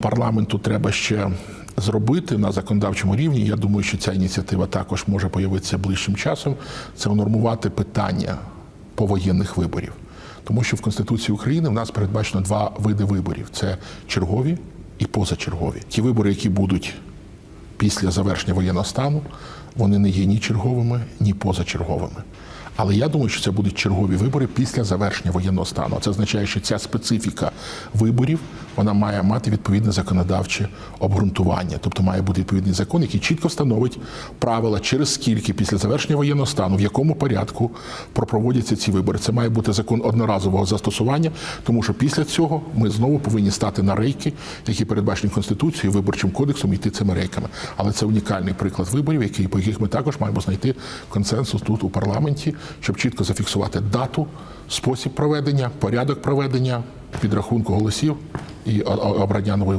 Парламенту треба ще зробити на законодавчому рівні. Я думаю, що ця ініціатива також може появитися ближчим часом. Це унормувати питання повоєнних виборів. Тому що в Конституції України в нас передбачено два види виборів: це чергові і позачергові. Ті вибори, які будуть після завершення воєнного стану, вони не є ні черговими, ні позачерговими. Але я думаю, що це будуть чергові вибори після завершення воєнного стану. Це означає, що ця специфіка виборів вона має мати відповідне законодавче обґрунтування, тобто має бути відповідний закон, який чітко встановить правила, через скільки після завершення воєнного стану, в якому порядку пропроводяться ці вибори. Це має бути закон одноразового застосування, тому що після цього ми знову повинні стати на рейки, які передбачені Конституцією, виборчим кодексом, і йти цими рейками. Але це унікальний приклад виборів, який по яких ми також маємо знайти консенсус тут у парламенті, щоб чітко зафіксувати дату, спосіб проведення, порядок проведення, підрахунку голосів і обрання нової влади.